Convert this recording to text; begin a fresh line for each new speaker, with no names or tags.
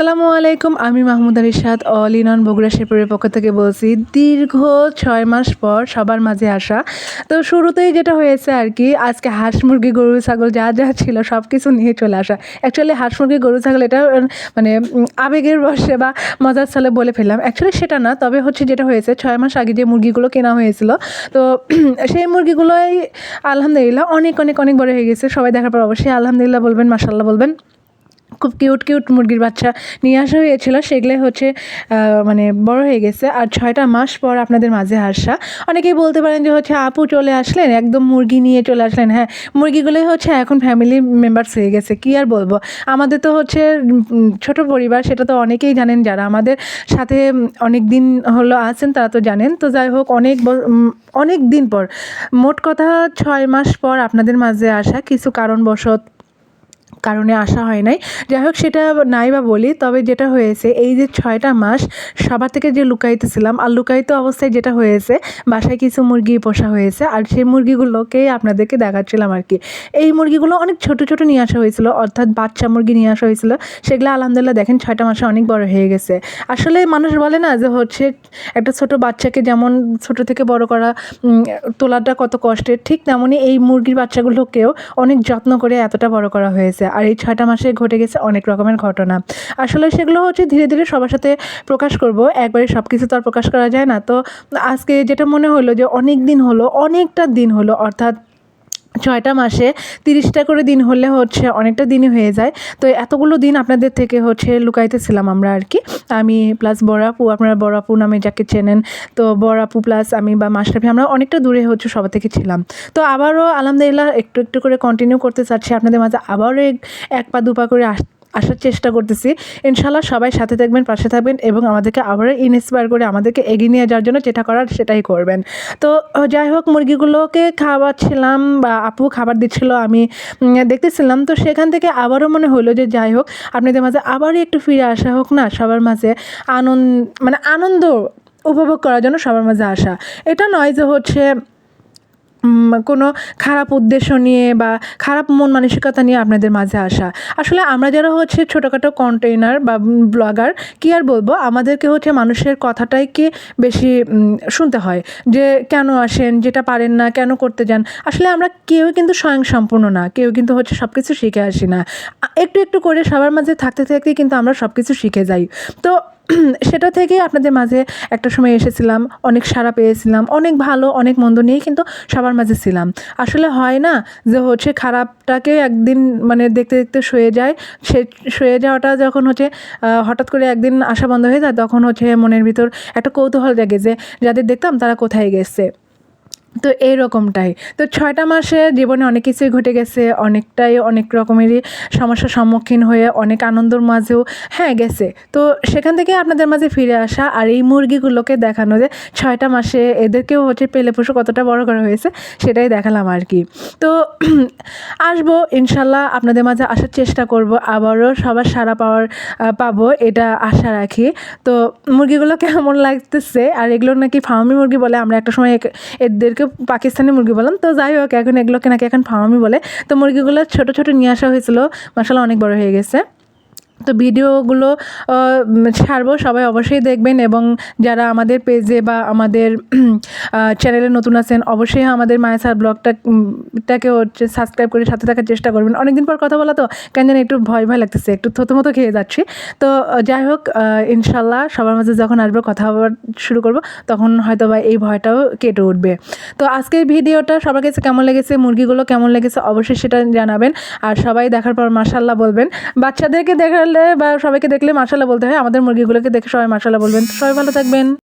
আসসালামু আলাইকুম, আমি Mahmud Rishad all in one Bogura শেরপুরের পক্ষ থেকে বলছি, দীর্ঘ ছয় মাস পর সবার মাঝে আসা। তো শুরুতেই যেটা হয়েছে আর কি, আজকে হাঁস মুরগি, গরু, ছাগল যা যা ছিল সব কিছু নিয়ে চলে আসা। অ্যাকচুয়ালি হাঁস মুরগি, গরু, ছাগল এটা মানে আবেগের বসে বা মজার ছলে বলে ফেললাম। অ্যাকচুয়ালি সেটা না, তবে হচ্ছে যেটা হয়েছে, ছয় মাস আগে যে মুরগিগুলো কেনা হয়েছিল, তো সেই মুরগিগুলোই আলহামদুলিল্লাহ অনেক অনেক অনেক বড় হয়ে গেছে। সবাই দেখার পর অবশ্যই আলহামদুলিল্লাহ বলবেন মাসাল্লাহ বলবেন। খুব কিউট কিউট মুরগির বাচ্চা নিয়ে আসা হয়েছিল। সেগুলো হচ্ছে মানে বড় হয়ে গেছে। আর ছয়টা মাস পর আপনাদের মাঝে আসা। অনেকেই বলতে পারেন যে হচ্ছে, আপু চলে আসলেন? একদম মুরগি নিয়ে চলে আসলেন? হ্যাঁ মুরগিগুলোই হচ্ছে এখন ফ্যামিলি মেম্বার্স হয়ে গেছে। কি আর বলব? আমাদের তো হচ্ছে ছোট পরিবার, সেটা তো অনেকেই জানেন। যারা আমাদের সাথে অনেক দিন হলো আছেন, তারা তো জানেন। তো যাই হোক, অনেক অনেক দিন পর, মোট কথা ছয় মাস পর আপনাদের মাঝে আসা। কিছু কারণবশত কারণে আসা হয় নাই। যাই হোক, সেটা নাই বা বলি, তবে যেটা হয়েছে, এই যে ছয়টা মাস সবার থেকে যে লুকাইতেছিলাম, আর লুকায়িত অবস্থায় যেটা হয়েছে, বাসায় কিছু মুরগি পোষা হয়েছে, আর সেই মুরগিগুলোকেই আপনাদেরকে দেখাচ্ছিলাম আর কি। এই মুরগিগুলো অনেক ছোট ছোট নিয়ে আসা হয়েছিল, অর্থাৎ বাচ্চা মুরগি নিয়ে আসা হয়েছিল। সেগুলো আলহামদুলিল্লাহ দেখেন, ছয়টা মাসে অনেক বড় হয়ে গেছে। আসলে মানুষ বলে না যে হচ্ছে একটা ছোট বাচ্চাকে যেমন ছোট থেকে বড় করা তোলাটা কত কষ্টের, ঠিক তেমনই এই মুরগির বাচ্চাগুলোকেও অনেক যত্ন করে এতটা বড় করা হয়েছে। আর এই ছয়টা মাসে ঘটে গেছে অনেক রকমের ঘটনা। আসলে সেগুলো হচ্ছে ধীরে ধীরে সবার সাথে প্রকাশ করব। একবারে সব কিছু তো আর প্রকাশ করা যায় না। তো আজকে যেটা মনে হলো যে অনেক দিন হলো, অনেকটা দিন হলো, অর্থাৎ ছয়টা মাসে তিরিশটা করে দিন হলে হচ্ছে অনেকটা দিনই হয়ে যায়। তো এতগুলো দিন আপনাদের থেকে হচ্ছে লুকাইতেছিলাম আমরা আর কি। আমি প্লাস বরাপু আপনারা বরাপু নামে যাকে চেনেন। তো বড়াপু প্লাস আমি বা মাস্টারফি আমরা অনেকটা দূরে হচ্ছে সবার থেকে ছিলাম। তো আবারও আলহামদুলিল্লাহ একটু একটু করে কন্টিনিউ করতে চাচ্ছি। আপনাদের মাঝে আবারও এক পা দু পা করে আস আসার চেষ্টা করতেছি। ইনশাল্লাহ সবাই সাথে থাকবেন, পাশে থাকবেন এবং আমাদেরকে আবারও ইনস্পায়ার করে আমাদেরকে এগিয়ে নিয়ে যাওয়ার জন্য যেটা করার সেটাই করবেন। তো যাই হোক, মুরগিগুলোকে খাওয়াচ্ছিলাম বা আপু খাবার দিচ্ছিল, আমি দেখতেছিলাম। তো সেখান থেকে আবারও মনে হলো যে যাই হোক, আপনাদের মাঝে আবারও একটু ফিরে আসা হোক না, সবার মাঝে আনন্দ মানে আনন্দ উপভোগ করার জন্য সবার মাঝে আসা। এটা নয় যে হচ্ছে কোনো খারাপ উদ্দেশ্য নিয়ে বা খারাপ মন মানসিকতা নিয়ে আপনাদের মাঝে আসা। আসলে আমরা যারা হচ্ছে ছোটোখাটো কন্টেইনার বা ব্লগার কি আর বলব? আমাদেরকে হচ্ছে মানুষের কথাটাই কি বেশি শুনতে হয়। যে কেন আসেন, যেটা পারেন না, কেন করতে যান? আসলে আমরা কেউ কিন্তু স্বয়ংসম্পূর্ণ না। কেউ কিন্তু হচ্ছে সব কিছু শিখে আসি না। একটু একটু করে সবার মাঝে থাকতে থাকতে কিন্তু আমরা সব কিছু শিখে যাই। তো সেটা থেকে আপনাদের মাঝে একটা সময় এসেছিলাম, অনেক সারা পেয়েছিলাম, অনেক ভালো, অনেক মন্দ নিয়েই কিন্তু সবার মাঝে ছিলাম। আসলে হয় না যে হচ্ছে খারাপটাকে একদিন মানে দেখতে দেখতে শুয়ে যায়, সে শুয়ে যাওয়াটা যখন হচ্ছে হঠাৎ করে একদিন আসা বন্ধ হয়ে যায়, তখন হচ্ছে মনের ভিতর একটা কৌতূহল জাগে যে, যাদের দেখতাম তারা কোথায় গেছে? তো এইরকমটাই। তো ছয়টা মাসে জীবনে অনেক কিছুই ঘটে গেছে, অনেকটাই অনেক রকমেরই সমস্যার সম্মুখীন হয়ে অনেক আনন্দর মাঝেও হ্যাঁ গেছে। তো সেখান থেকে আপনাদের মাঝে ফিরে আসা আর এই মুরগিগুলোকে দেখানো যে ছয়টা মাসে এদেরকেও হচ্ছে পেলে পশু কতটা বড় করা হয়েছে, সেটাই দেখালাম আর কি। তো আসব, ইনশাল্লাহ আপনাদের মাঝে আসার চেষ্টা করব, আবারও সবার সারা পাওয়ার পাবো, এটা আশা রাখি। তো মুরগিগুলো কেমন লাগতেছে? আর এগুলো নাকি ফার্মি মুরগি বলে আমরা একটা সময় একে- এদেরকে পাকিস্তানি মুরগি বললাম তো যাই হোক, এখন এগুলোকে নাকি এখন ফার্মি বলে। তো মুরগিগুলো ছোট ছোট নিয়ে আসা হয়েছিল। মশলা অনেক বড় হয়ে গেছে। তো ভিডিওগুলো ছাড়বো, সবাই অবশ্যই দেখবেন এবং যারা আমাদের পেজে বা আমাদের চ্যানেলে নতুন আছেন, অবশ্যই আমাদের মায়াসার ব্লগটা টাকে হচ্ছে সাবস্ক্রাইব করে সাথে থাকার চেষ্টা করবেন। অনেকদিন পর কথা বলা তো, কেন যেন একটু ভয় ভয় লাগতেছে, একটু থতো মতো খেয়ে যাচ্ছি। তো যাই হোক ইনশাল্লাহ সবার মাঝে যখন আসব, কথা বলার শুরু করব, তখন হয়তো বা এই ভয়টাও কেটে উঠবে। তো আজকের ভিডিওটা সবার কাছে কেমন লেগেছে, মুরগিগুলো কেমন লেগেছে, অবশ্যই সেটা জানাবেন। আর সবাই দেখার পর মাসাল্লাহ বলবেন। বাচ্চাদেরকে দেখালে বা সবাইকে দেখলে মার্শাল্লাহ বলতে হয়। আমাদের মুরগিগুলোকে দেখে সবাই মার্শাল্লাহ বলবেন। সবাই ভালো থাকবেন।